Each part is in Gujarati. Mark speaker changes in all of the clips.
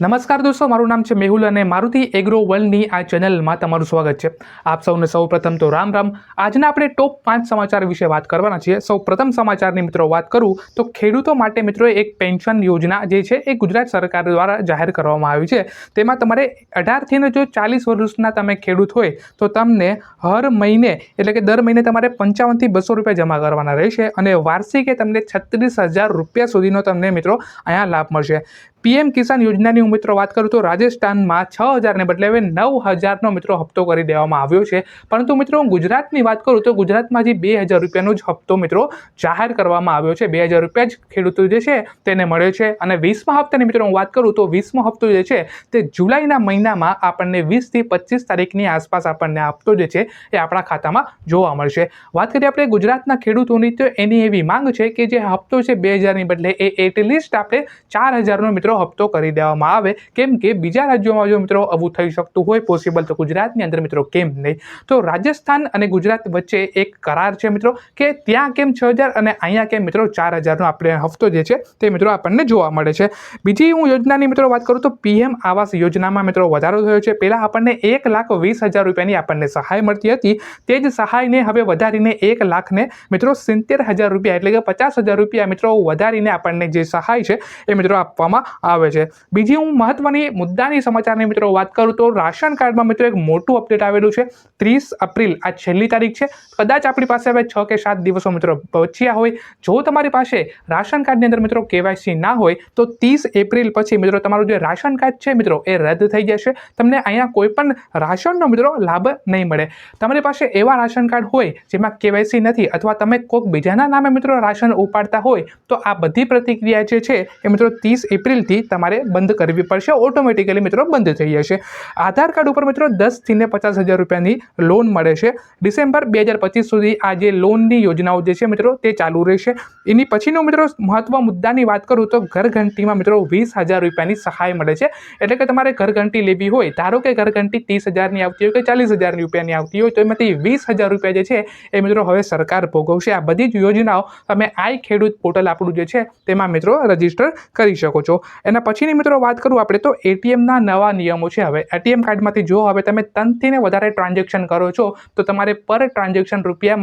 Speaker 1: નમસ્કાર દોસ્તો, મારું નામ છે મેહુલ અને મારુતિ એગ્રો વર્લ્ડની આ ચેનલમાં તમારું સ્વાગત છે. આપ સૌને સૌ પ્રથમ તો રામ રામ. આજના આપણે ટોપ પાંચ સમાચાર વિશે વાત કરવાના છીએ. સૌ પ્રથમ સમાચારની મિત્રો વાત કરું તો ખેડૂતો માટે મિત્રો એક પેન્શન યોજના જે છે એ ગુજરાત સરકાર દ્વારા જાહેર કરવામાં આવી છે. તેમાં તમારે અઢારથીને જો ચાલીસ વર્ષના તમે ખેડૂત હોય તો તમને હર મહિને એટલે કે દર મહિને તમારે પંચાવનથી બસો રૂપિયા જમા કરવાના રહેશે અને વાર્ષિકે તમને છત્રીસ હજાર રૂપિયા સુધીનો તમને મિત્રો અહીંયા લાભ મળશે. પીએમ કિસાન યોજનાની હું મિત્રો વાત કરું તો રાજસ્થાનમાં છ હજારને બદલે હવે નવ હજારનો મિત્રો હપ્તો કરી દેવામાં આવ્યો છે. પરંતુ મિત્રો હું ગુજરાતની વાત કરું તો ગુજરાતમાં હજી બે હજાર રૂપિયાનો જ હપ્તો મિત્રો જાહેર કરવામાં આવ્યો છે. બે હજાર રૂપિયા જ ખેડૂતો જે છે તેને મળ્યો છે. અને વીસમા હપ્તાની મિત્રો હું વાત કરું તો વીસમો હપ્તો જે છે તે જુલાઈના મહિનામાં આપણને વીસથી પચીસ તારીખની આસપાસ આપણને હપ્તો જે છે એ આપણા ખાતામાં જોવા મળશે. વાત કરીએ આપણે ગુજરાતના ખેડૂતોની તો એની એવી માંગ છે કે જે હપ્તો છે બે હજારની બદલે એ એટલીસ્ટ આપણે ચાર હજારનો મિત્રો હપ્તો કરી દેવામાં આવે, કેમ કે બીજા રાજ્યોમાં જો મિત્રો આવું થઈ શકતું હોય પોસિબલ તો ગુજરાતની અંદર મિત્રો કેમ નહીં? તો રાજસ્થાન અને ગુજરાત વચ્ચે એક કરાર છે મિત્રો, કે ત્યાં કેમ છ હજાર અને અહીંયા કેમ મિત્રો ચાર હજારનો આપણે હપ્તો જે છે, તે મિત્રો આપણને જોવા મળે છે. બીજી હું યોજનાની મિત્રો વાત કરું તો પીએમ આવાસ યોજનામાં મિત્રો વધારો થયો છે. પહેલાં આપણને એક લાખ વીસ હજાર રૂપિયાની આપણને સહાય મળતી હતી. તે જ સહાયને હવે વધારીને એક લાખને મિત્રો સિત્તેર હજાર રૂપિયા એટલે કે પચાસ હજાર રૂપિયા મિત્રો વધારીને આપણને જે સહાય છે, એ મિત્રો આપવામાં આવે છે. બીજી હું મહત્વની મુદ્દાની સમાચારની મિત્રો વાત કરું તો રાશન કાર્ડમાં મિત્રો એક મોટું અપડેટ આવેલું છે. ત્રીસ એપ્રિલ, આ છેલ્લી તારીખ છે. કદાચ આપણી પાસે હવે છ કે સાત દિવસો મિત્રો બચ્યા હોય. જો તમારી પાસે રાશન કાર્ડની અંદર મિત્રો કેવાયસી ના હોય, તો ત્રીસ એપ્રિલ પછી મિત્રો તમારું જે રાશન કાર્ડ છે મિત્રો એ રદ થઈ જશે. તમને અહીંયા કોઈ પણ રાશનનો મિત્રો લાભ નહીં મળે. તમારી પાસે એવા રાશન કાર્ડ હોય જેમાં કેવાયસી નથી અથવા તમે કોઈક બીજાના નામે મિત્રો રાશન ઉપાડતા હોય, તો આ બધી પ્રતિક્રિયા જે છે એ મિત્રો ત્રીસ એપ્રિલથી તમારે બંધ કરવી પડશે. ઓટોમેટિકલી મિત્રો બંધ થઈ જશે. આધાર કાર્ડ ઉપર મિત્રો દસથી ને પચાસ હજાર રૂપિયાની લોન મળે છે. ડિસેમ્બર બે હજાર પચીસ સુધી આ જે લોનની યોજનાઓ જે છે મિત્રો તે ચાલુ રહેશે. એની પછીનો મિત્રો મહત્વ મુદ્દાની વાત કરું તો ઘરઘંટીમાં મિત્રો વીસ હજાર રૂપિયાની સહાય મળે છે. એટલે કે તમારે ઘરઘંટી લેવી હોય, ધારો કે ઘરઘંટી ત્રીસ હજારની આવતી હોય કે ચાલીસ હજાર રૂપિયાની આવતી હોય, તો એમાંથી વીસ હજાર રૂપિયા જે છે એ મિત્રો હવે સરકાર ભોગવશે. આ બધી જ યોજનાઓ તમે આઈ ખેડૂત પોર્ટલ આપણું જે છે તેમાં મિત્રો રજિસ્ટર કરી શકો છો. એના પછીની મિત્રો વાત કરું આપણે તો એટીએમના નવા નિયમો છે. હવે એટીએમ કાર્ડમાંથી જો હવે તમે તનથીને વધારે ટ્રાન્ઝેક્શન કરો છો, તો તમારે પર ટ્રાન્ઝેક્શન રૂપિયા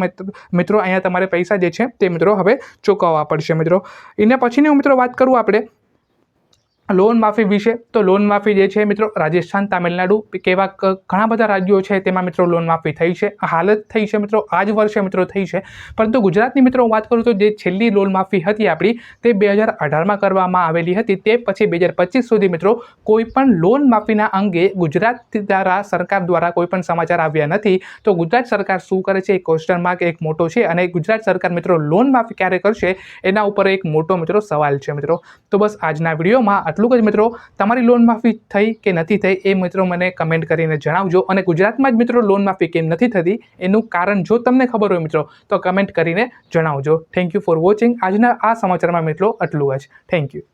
Speaker 1: મિત્રો અહીંયા તમારે પૈસા જે છે તે મિત્રો હવે ચૂકવવા પડશે મિત્રો. એના પછીની મિત્રો વાત કરું આપણે લોન માફી વિશે. તો લોન માફી જે છે મિત્રો, રાજસ્થાન, તામિલનાડુ કેવા ઘણા બધા રાજ્યો છે તેમાં મિત્રો લોન માફી થઈ છે. હાલત થઈ છે મિત્રો આ જ વર્ષે મિત્રો થઈ છે. પરંતુ ગુજરાતની મિત્રો વાત કરું તો જે છેલ્લી લોન માફી હતી આપણી, તે બે હજાર અઢારમાં કરવામાં આવેલી હતી. તે પછી બે હજાર પચીસ સુધી મિત્રો કોઈ પણ લોન માફીના અંગે ગુજરાત દ્વારા સરકાર દ્વારા કોઈ પણ સમાચાર આવ્યા નથી. તો ગુજરાત સરકાર શું કરે છે? એ ક્વેશ્ચન માર્ક એક મોટો છે. અને ગુજરાત સરકાર મિત્રો, લોન માફી ક્યારે કરશે? એના ઉપર એક મોટો મિત્રો સવાલ છે મિત્રો. તો બસ આજના વિડીયોમાં આટલું જ મિત્રો તમારી લોન માફી થઈ કે નથી થઈ એ મિત્રો મને કમેન્ટ કરીને જણાવજો. અને ગુજરાતમાં જ મિત્રો લોન માફી કેમ નથી થતી એનું કારણ જો તમને ખબર હોય મિત્રો, તો કમેન્ટ કરીને જણાવજો. થેન્ક યુ ફોર વોચિંગ આજના આ સમાચારમાં મિત્રો આટલું જ. Thank you